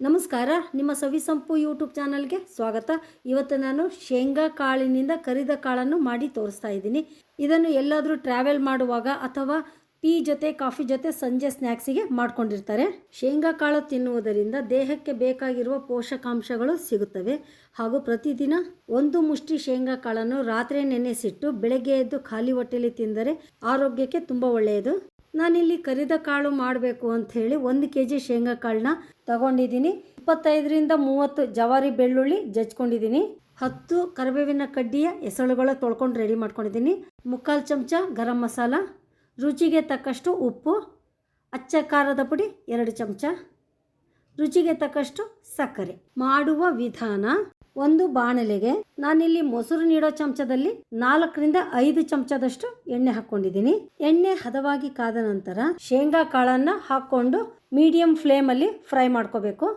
ನಮಸ್ಕಾರ, ನಿಮ್ಮ ಸವಿಸಂಪು ಯೂಟ್ಯೂಬ್ ಚಾನಲ್ಗೆ ಸ್ವಾಗತ. ಇವತ್ತು ನಾನು ಶೇಂಗಾ ಕಾಳಿನಿಂದ ಕರಿದ ಕಾಳನ್ನು ಮಾಡಿ ತೋರಿಸ್ತಾ ಇದ್ದೀನಿ. ಇದನ್ನು ಎಲ್ಲಾದರೂ ಟ್ರಾವೆಲ್ ಮಾಡುವಾಗ ಅಥವಾ ಟೀ ಜೊತೆ, ಕಾಫಿ ಜೊತೆ ಸಂಜೆ ಸ್ನ್ಯಾಕ್ಸಿಗೆ ಮಾಡ್ಕೊಂಡಿರ್ತಾರೆ. ಶೇಂಗಾ ಕಾಳು ತಿನ್ನುವುದರಿಂದ ದೇಹಕ್ಕೆ ಬೇಕಾಗಿರುವ ಪೋಷಕಾಂಶಗಳು ಸಿಗುತ್ತವೆ. ಹಾಗೂ ಪ್ರತಿದಿನ ಒಂದು ಮುಷ್ಟಿ ಶೇಂಗಾ ಕಾಳನ್ನು ರಾತ್ರಿ ನೆನೆಸಿಟ್ಟು ಬೆಳಗ್ಗೆ ಎದ್ದು ಖಾಲಿ ಹೊಟ್ಟೆಯಲ್ಲಿ ತಿಂದರೆ ಆರೋಗ್ಯಕ್ಕೆ ತುಂಬ ಒಳ್ಳೆಯದು. ನಾನಿಲ್ಲಿ ಕರಿದ ಕಾಳು ಮಾಡಬೇಕು ಅಂತ ಹೇಳಿ ಒಂದು ಕೆ ಜಿ ಶೇಂಗಾ ಕಾಳನ್ನ ತಗೊಂಡಿದ್ದೀನಿ. ಇಪ್ಪತ್ತೈದರಿಂದ ಮೂವತ್ತು ಜವಾರಿ ಬೆಳ್ಳುಳ್ಳಿ ಜಜ್ಕೊಂಡಿದ್ದೀನಿ. ಹತ್ತು ಕರಿಬೇವಿನ ಕಡ್ಡಿಯ ಎಸಳುಗಳ ತೊಳ್ಕೊಂಡು ರೆಡಿ ಮಾಡ್ಕೊಂಡಿದ್ದೀನಿ. ಮುಕ್ಕಾಲು ಚಮಚ ಗರಂ ಮಸಾಲ, ರುಚಿಗೆ ತಕ್ಕಷ್ಟು ಉಪ್ಪು, ಅಚ್ಚ ಖಾರದ ಪುಡಿ ಎರಡು ಚಮಚ, ರುಚಿಗೆ ತಕ್ಕಷ್ಟು ಸಕ್ಕರೆ. ಮಾಡುವ ವಿಧಾನ ಒಂದು ಬಾಣಲೆಗೆ ನಾನಿಲ್ಲಿ ಮೊಸರು ನೀಡೋ ಚಮಚದಲ್ಲಿ ನಾಲ್ಕರಿಂದ ಐದು ಚಮಚದಷ್ಟು ಎಣ್ಣೆ ಹಾಕೊಂಡಿದ್ದೀನಿ ಎಣ್ಣೆ ಹದವಾಗಿ ಕಾದ ನಂತರ ಶೇಂಗಾ ಕಾಳನ್ನ ಹಾಕೊಂಡು ಮೀಡಿಯಂ ಫ್ಲೇಮಲ್ಲಿ ಫ್ರೈ ಮಾಡ್ಕೋಬೇಕು.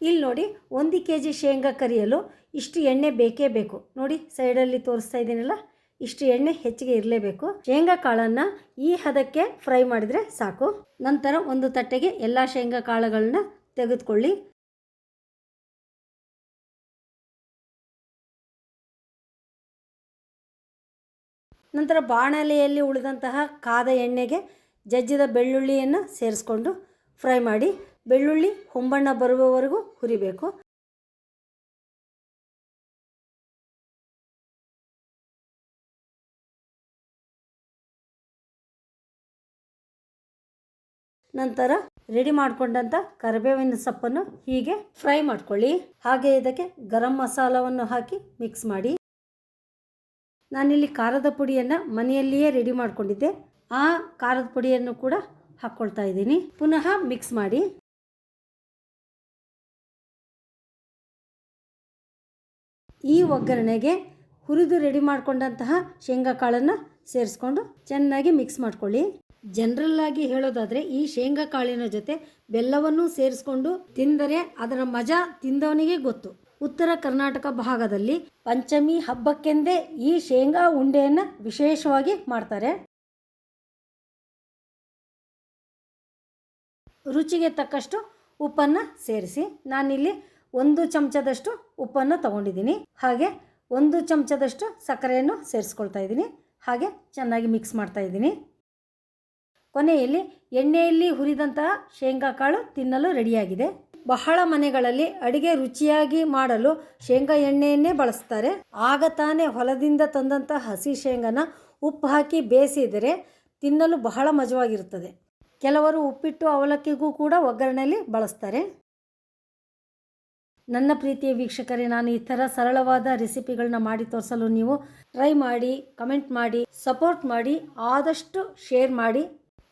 ಇಲ್ಲಿ ನೋಡಿ ಒಂದು ಕೆ ಜಿ ಶೇಂಗಾ ಕರಿಯಲು ಇಷ್ಟು ಎಣ್ಣೆ ಬೇಕೇ ಬೇಕು. ನೋಡಿ ಸೈಡಲ್ಲಿ ತೋರಿಸ್ತಾ ಇದ್ದೀನಲ್ಲ? ಇಷ್ಟು ಎಣ್ಣೆ ಹೆಚ್ಚಿಗೆ ಇರಲೇಬೇಕು. ಶೇಂಗಾ ಕಾಳನ್ನು ಈ ಹದಕ್ಕೆ ಫ್ರೈ ಮಾಡಿದರೆ ಸಾಕು. ನಂತರ ಒಂದು ತಟ್ಟೆಗೆ ಎಲ್ಲ ಶೇಂಗಾ ಕಾಳುಗಳನ್ನ ತೆಗೆದುಕೊಳ್ಳಿ. ನಂತರ ಬಾಣಲೆಯಲ್ಲಿ ಉಳಿದಂತಹ ಕಾದ ಎಣ್ಣೆಗೆ ಜಜ್ಜಿದ ಬೆಳ್ಳುಳ್ಳಿಯನ್ನು ಸೇರಿಸ್ಕೊಂಡು ಫ್ರೈ ಮಾಡಿ. ಬೆಳ್ಳುಳ್ಳಿ, ಹೊಂಬಣ್ಣ ಬರುವವರೆಗೂ ಹುರಿಬೇಕು. ನಂತರ ರೆಡಿ ಮಾಡಿಕೊಂಡಂಥ ಕರಿಬೇವಿನ ಸೊಪ್ಪನ್ನು ಹೀಗೆ ಫ್ರೈ ಮಾಡ್ಕೊಳ್ಳಿ. ಹಾಗೆ ಇದಕ್ಕೆ ಗರಂ ಮಸಾಲವನ್ನು ಹಾಕಿ ಮಿಕ್ಸ್ ಮಾಡಿ. ನಾನಿಲ್ಲಿ ಖಾರದ ಪುಡಿಯನ್ನು ಮನೆಯಲ್ಲಿಯೇ ರೆಡಿ ಮಾಡಿಕೊಂಡಿದ್ದೆ. ಆ ಖಾರದ ಪುಡಿಯನ್ನು ಕೂಡ ಹಾಕ್ಕೊಳ್ತಾ ಇದ್ದೀನಿ. ಪುನಃ ಮಿಕ್ಸ್ ಮಾಡಿ. ಈ ಒಗ್ಗರಣೆಗೆ ಹುರಿದು ರೆಡಿ ಮಾಡಿಕೊಂಡಂತಹ ಶೇಂಗಾ ಕಾಳನ್ನು ಸೇರಿಸ್ಕೊಂಡು ಚೆನ್ನಾಗಿ ಮಿಕ್ಸ್ ಮಾಡ್ಕೊಳ್ಳಿ. ಜನರಲ್ ಆಗಿ ಹೇಳೋದಾದರೆ ಈ ಶೇಂಗಾ ಕಾಳಿನ ಜೊತೆ ಬೆಲ್ಲವನ್ನು ಸೇರಿಸ್ಕೊಂಡು ತಿಂದರೆ ಅದರ ಮಜಾ ತಿಂದವನಿಗೆ ಗೊತ್ತು. ಉತ್ತರ ಕರ್ನಾಟಕ ಭಾಗದಲ್ಲಿ ಪಂಚಮಿ ಹಬ್ಬಕ್ಕೆಂದೇ ಈ ಶೇಂಗಾ ಉಂಡೆಯನ್ನು ವಿಶೇಷವಾಗಿ ಮಾಡ್ತಾರೆ. ರುಚಿಗೆ ತಕ್ಕಷ್ಟು ಉಪ್ಪನ್ನು ಸೇರಿಸಿ ನಾನಿಲ್ಲಿ ಒಂದು ಚಮಚದಷ್ಟು ಉಪ್ಪನ್ನು ತಗೊಂಡಿದ್ದೀನಿ. ಹಾಗೆ ಒಂದು ಚಮಚದಷ್ಟು ಸಕ್ಕರೆಯನ್ನು ಸೇರಿಸ್ಕೊಳ್ತಾ ಇದ್ದೀನಿ. ಹಾಗೆ ಚೆನ್ನಾಗಿ ಮಿಕ್ಸ್ ಮಾಡ್ತಾ ಇದ್ದೀನಿ. ಕೊನೆಯಲ್ಲಿ ಎಣ್ಣೆಯಲ್ಲಿ ಹುರಿದಂತಹ ಶೇಂಗಾ ಕಾಳು ತಿನ್ನಲು ರೆಡಿಯಾಗಿದೆ. ಬಹಳ ಮನೆಗಳಲ್ಲಿ ಅಡಿಗೆ ರುಚಿಯಾಗಿ ಮಾಡಲು ಶೇಂಗಾ ಎಣ್ಣೆಯನ್ನೇ ಬಳಸ್ತಾರೆ. ಆಗ ತಾನೇ ಹೊಲದಿಂದ ತಂದಂಥ ಹಸಿ ಶೇಂಗಾನ ಉಪ್ಪು ಹಾಕಿ ಬೇಯಿಸಿದರೆ ತಿನ್ನಲು ಬಹಳ ಮಜವಾಗಿರುತ್ತದೆ. ಕೆಲವರು ಉಪ್ಪಿಟ್ಟು ಅವಲಕ್ಕಿಗೂ ಕೂಡ ಒಗ್ಗರಣೆಯಲ್ಲಿ ಬಳಸ್ತಾರೆ. ನನ್ನ ಪ್ರೀತಿಯ ವೀಕ್ಷಕರೇ, ನಾನು ಈ ಥರ ಸರಳವಾದ ರೆಸಿಪಿಗಳನ್ನ ಮಾಡಿ ತೋರಿಸಲು ನೀವು ಟ್ರೈ ಮಾಡಿ, ಕಮೆಂಟ್ ಮಾಡಿ, ಸಪೋರ್ಟ್ ಮಾಡಿ, ಆದಷ್ಟು ಶೇರ್ ಮಾಡಿ.